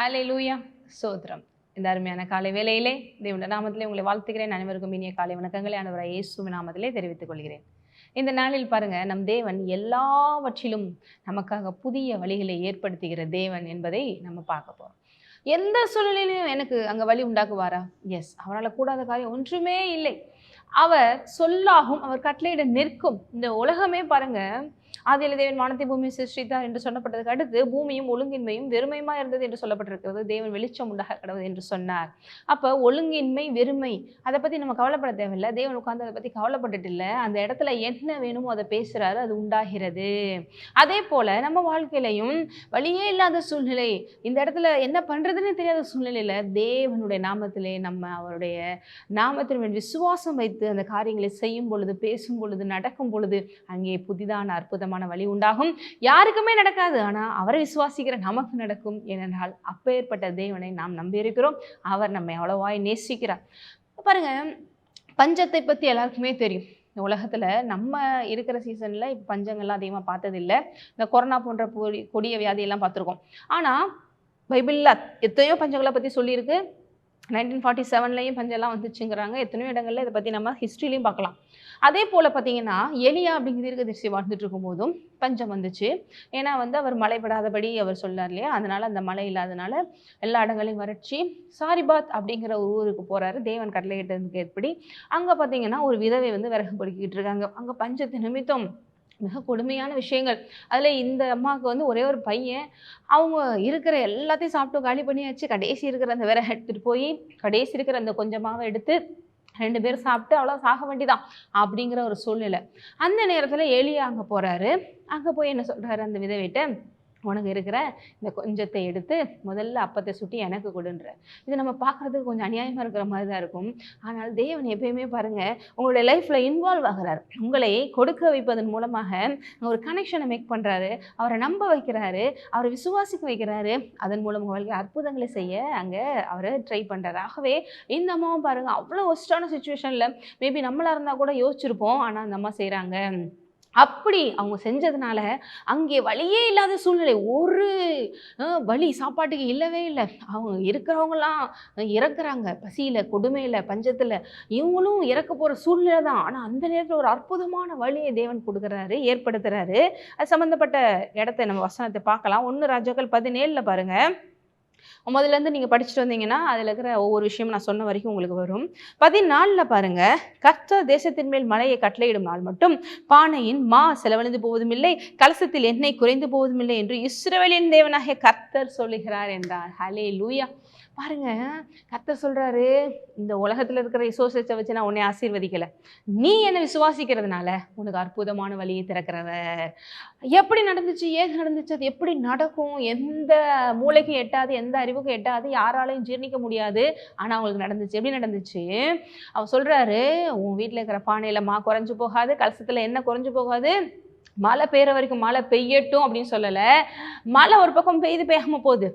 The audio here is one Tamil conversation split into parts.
ஹலே லூயா சோத்ரம் இந்த அருமையான காலை வேலையிலே தேவனுடைய நாமத்திலே உங்களை வாழ்த்துகிறேன். அனைவருக்கும் இனிய காலை வணக்கங்களை அனைவரை இயேசுவின் நாமத்திலே தெரிவித்துக் கொள்கிறேன். இந்த நாளில் பாருங்க நம் தேவன் எல்லாவற்றிலும் நமக்காக புதிய வழிகளை ஏற்படுத்துகிற தேவன் என்பதை நம்ம பார்க்க போகிறோம் எந்த சூழ்நிலையிலும் எனக்கு அங்கே வழி உண்டாக்குவாரா? எஸ் அவரால் கூடாத காரியம் ஒன்றுமே இல்லை. அவர் சொல்லாகும் அவர் கட்டளையிட நிற்கும். இந்த உலகமே பாருங்கள் ஆதியில தேவன் வானத்தை பூமி சிருஷ்டித்தார் என்று சொல்லப்பட்டதுக்கு அடுத்து பூமியும் ஒழுங்கின்மையும் வெறுமையுமா இருந்தது என்று சொல்லப்பட்டிருக்கிறது. தேவன் வெளிச்சம் உண்டாக கிடவது என்று சொன்னார். அப்ப ஒழுங்கின்மை வெறுமை அதை பத்தி நம்ம கவலைப்பட தேவையில்லை. தேவன் உட்கார்ந்து அதை பத்தி கவலைப்பட்டுட்டு இல்லை. அந்த இடத்துல என்ன வேணுமோ அதை பேசுறாரு அது உண்டாகிறது. அதே போல நம்ம வாழ்க்கையிலையும் வழியே இல்லாத சூழ்நிலை இந்த இடத்துல என்ன பண்றதுன்னு தெரியாத சூழ்நிலையில தேவனுடைய நாமத்திலே நம்ம அவருடைய நாமத்தின் விசுவாசம் வைத்து அந்த காரியங்களை செய்யும் பொழுது பேசும் பொழுது நடக்கும் பொழுது அங்கே புதிதான அற்புதமான வழி உண்டாகும். யாருக்குமே நடக்காது. ஆனால் அவரை விசுவாசிக்கிற நமக்கு நடக்கும் ஏனென்றால் அப்பேற்பட்ட தேவனை நாம் நம்பியிருக்கிறோம். அவர் நம்மை அவ்வளவாய் நேசிக்கிறார். பாருங்க பஞ்சத்தை பற்றி எல்லாருக்குமே தெரியும். இந்த உலகத்துல நம்ம இருக்கிற சீசனில் இப்போ பஞ்சங்கள்லாம் அதிகமாக பார்த்ததில்ல. இந்த கொரோனா போன்ற பொடி கொடிய வியாதியெல்லாம் பார்த்துருக்கோம். ஆனால் பைபிளில் எத்தனையோ பஞ்சங்களை பற்றி சொல்லியிருக்கு. நைன்டீன் ஃபார்ட்டி செவன்லேயும் பஞ்செல்லாம் வந்துச்சுங்கிறாங்க. எத்தனையோ இடங்களில் இதை பற்றி நம்ம ஹிஸ்ட்ரிலையும் பார்க்கலாம். அதே போல் பார்த்தீங்கன்னா எலியா அப்படிங்கிற தீர்க்கதரிசி வாழ்ந்துட்டு இருக்கும்போதும் பஞ்சம் வந்துச்சு. ஏன்னா வந்து அவர் மழைப்படாதபடி அவர் சொல்லார் இல்லையா? அதனால் அந்த மழை இல்லாதனால எல்லா இடங்களையும் வறட்சி சாரிபாத் அப்படிங்கிற ஒரு ஊருக்கு போகிறாரு தேவன் கட்டளையிட்டதுக்கு ஏற்படி. அங்கே பார்த்தீங்கன்னா ஒரு விதவை வந்து விறகு பொறுக்கிட்டு இருக்காங்க. அங்கே பஞ்சத்து நிமித்தம் மிக கொடுமையான விஷயங்கள். அதில் இந்த அம்மாவுக்கு வந்து ஒரே ஒரு பையன். அவங்க இருக்கிற எல்லாத்தையும் சாப்பிட்டு காலி பண்ணியாச்சு. கடைசி இருக்கிற அந்த விறகு எடுத்துகிட்டு போய் கடைசி இருக்கிற அந்த கொஞ்சமாக எடுத்து ரெண்டு பேரும் சாப்பிட்டு அவ்வளோ சாக வேண்டிதான் அப்படிங்கிற ஒரு சூழ்நிலை. அந்த நேரத்தில் எலியா அங்கே போகிறாரு அங்கே போய் என்ன சொல்கிறாரு அந்த விதவிட்ட உனக்கு இருக்கிற இந்த கொஞ்சத்தை எடுத்து முதல்ல அப்பத்தை சுட்டி எனக்கு கொடுன்ற. இது நம்ம பார்க்குறதுக்கு கொஞ்சம் அநியாயமாக இருக்கிற மாதிரி தான் இருக்கும். ஆனால் தேவன் எப்பயுமே பாருங்கள் உங்களுடைய லைஃப்பில் இன்வால்வ் ஆகிறார். உங்களை கொடுக்க வைப்பதன் மூலமாக ஒரு கனெக்ஷனை மேக் பண்ணுறாரு அவரை நம்ப வைக்கிறாரு. அவரை விசுவாசிக்க வைக்கிறாரு. அதன் மூலம் உங்களுக்கு அற்புதங்களை செய்ய அங்கே அவரை ட்ரை பண்ணுறாரு ஆகவே இந்த அம்மாவும் பாருங்கள் அவ்வளோ ஒஸ்டான சுச்சுவேஷனில் மேபி நம்மளாக இருந்தால் கூட யோசிச்சிருப்போம். ஆனால் அந்த அம்மா செய்கிறாங்க அப்படி அவங்க செஞ்சதுனால அங்கே வழியே இல்லாத சூழ்நிலை. ஒரு வழி சாப்பாட்டுக்கு இல்லவே இல்லை. அவங்க இருக்கிறவங்களாம் இறக்குறாங்க. பசியில் கொடுமையில் பஞ்சத்தில். இவங்களும் இறக்க போகிற சூழ்நிலை தான். ஆனால் அந்த நேரத்தில் ஒரு அற்புதமான வழியை தேவன் கொடுக்குறாரு ஏற்படுத்துகிறாரு அது சம்மந்தப்பட்ட இடத்த நம்ம வசனத்தை பார்க்கலாம். ஒன்று ராஜாக்கள் பதினேழில் பாருங்கள் முதல்லேருந்து நீங்கள் படிச்சுட்டு வந்தீங்கன்னா அதில் இருக்கிற ஒவ்வொரு விஷயம் நான் சொன்ன வரைக்கும் உங்களுக்கு வரும். பதினாலில் பாருங்க கர்த்தர் தேசத்தின் மேல் மழையை கட்டளையிடும் நாள் மட்டும். பானையின் மா செலவழிந்து போவதும் இல்லை கலசத்தில் எண்ணெய் குறைந்து போவதும் இல்லை என்று இஸ்ரவேலின் தேவனாகிய கர்த்தர் சொல்லுகிறார் என்றார். ஹலே லூயா பாருங்க கர்த்தர் சொல்றாரு இந்த உலகத்துல இருக்கிற ரிசோர்ஸஸை வச்சு நான் உன்னை ஆசீர்வதிக்கல. நீ என்னை விசுவாசிக்கிறதுனால உனக்கு அற்புதமான வழியை திறக்கிறவர். எப்படி நடந்துச்சு ஏது நடந்துச்சு அது எப்படி நடக்கும் எந்த மூளைக்கும் எட்டாது எந்த அறிவுக்கும் எட்டாது யாராலையும் ஜீர்ணிக்க முடியாது ஆனால் அவங்களுக்கு நடந்துச்சு. எப்படி நடந்துச்சு? அவர் சொல்றாரு உன் வீட்டில் இருக்கிற பானையில மா குறைஞ்சு போகாது கலசத்துல என்ன குறைஞ்சு போகாது மழை பெய்கிற வரைக்கும் மழை பெய்யட்டும் அப்படின்னு சொல்லலை. மழை ஒரு பக்கம் பெய்து பெய்யாம போகுது.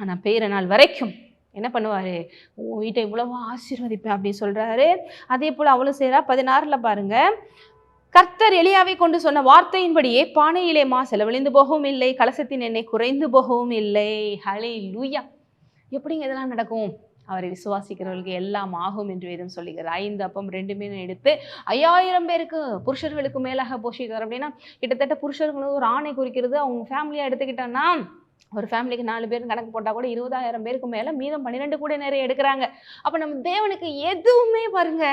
ஆனால் பெய்கிற நாள் வரைக்கும் என்ன பண்ணுவார்? உன் வீட்டை இவ்வளவோ ஆசீர்வதிப்பேன் அப்படின்னு சொல்கிறாரு அதே போல் அவ்வளோ செய்கிறா பதினாறில் பாருங்கள் கர்த்தர் எளியாவை கொண்டு சொன்ன வார்த்தையின்படியே பானையிலே மா செலவழிந்து போகவும் இல்லை கலசத்தின் எண்ணெய் குறைந்து போகவும் இல்லை. ஹலே லூயா எப்படிங்க இதெல்லாம் நடக்கும்? அவரை விசுவாசிக்கிறவர்களுக்கு எல்லாம் ஆகும் என்று வேதம் சொல்லுகிறார் ஐந்து அப்பம் ரெண்டு மீன் எடுத்து ஐயாயிரம் பேருக்கு புருஷர்களுக்கு மேலாக போஷிக்கிறார் அப்படின்னா கிட்டத்தட்ட புருஷர்களும் ஒரு ஆணை குறிக்கிறது. அவங்க ஃபேமிலியாக எடுத்துக்கிட்டோன்னா ஒரு ஃபேமிலிக்கு நாலு பேர் கணக்கு போட்டால் கூட இருபதாயிரம் பேருக்கு மேலே மீதம் பன்னிரெண்டு கூட நிறைய எடுக்கிறாங்க. அப்போ நம்ம தேவனுக்கு எதுவுமே பாருங்க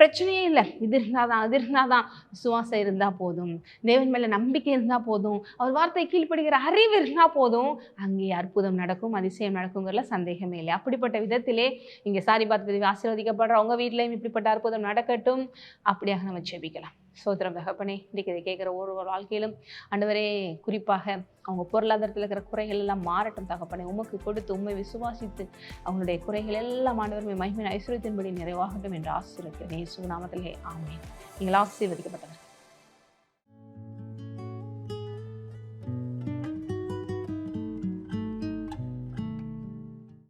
பிரச்சனையே இல்லை. இது இருந்தால் தான் அது இருந்தால் தான். விசுவாசம் இருந்தால் போதும். தேவன் மேலே நம்பிக்கை இருந்தால் போதும். அவர் வார்த்தை கீழ்ப்படுகிற அறிவு இருந்தால் போதும். அங்கே அற்புதம் நடக்கும் அதிசயம் நடக்குங்கிறதுல சந்தேகமே இல்லை. அப்படிப்பட்ட விதத்திலே இங்கே சாரி பார்த்து ஆசீர்வதிக்கப்படுற உங்கள் வீட்லேயும் இப்படிப்பட்ட அற்புதம் நடக்கட்டும். அப்படியாக நம்ம செபிக்கலாம் சோதரம் தகப்பனே இன்றைக்கு இதை கேட்குற ஒரு ஒரு வாழ்க்கையிலும் அண்டவரே குறிப்பாக அவங்க பொருளாதாரத்தில் இருக்கிற குறைகள் எல்லாம் மாறட்டும் தகப்பனே. உமக்கு கொடுத்து உண்மை விசுவாசித்து அவங்களுடைய குறைகள் எல்லாம் ஆண்டவருமே மகிமின் ஐஸ்வர்யத்தின்படி நிறைவாகட்டும் என்று ஆசிரியர் நேசு நாமத்திலே ஆமே நீங்கள் ஆசீர்வதிக்கப்பட்டவர்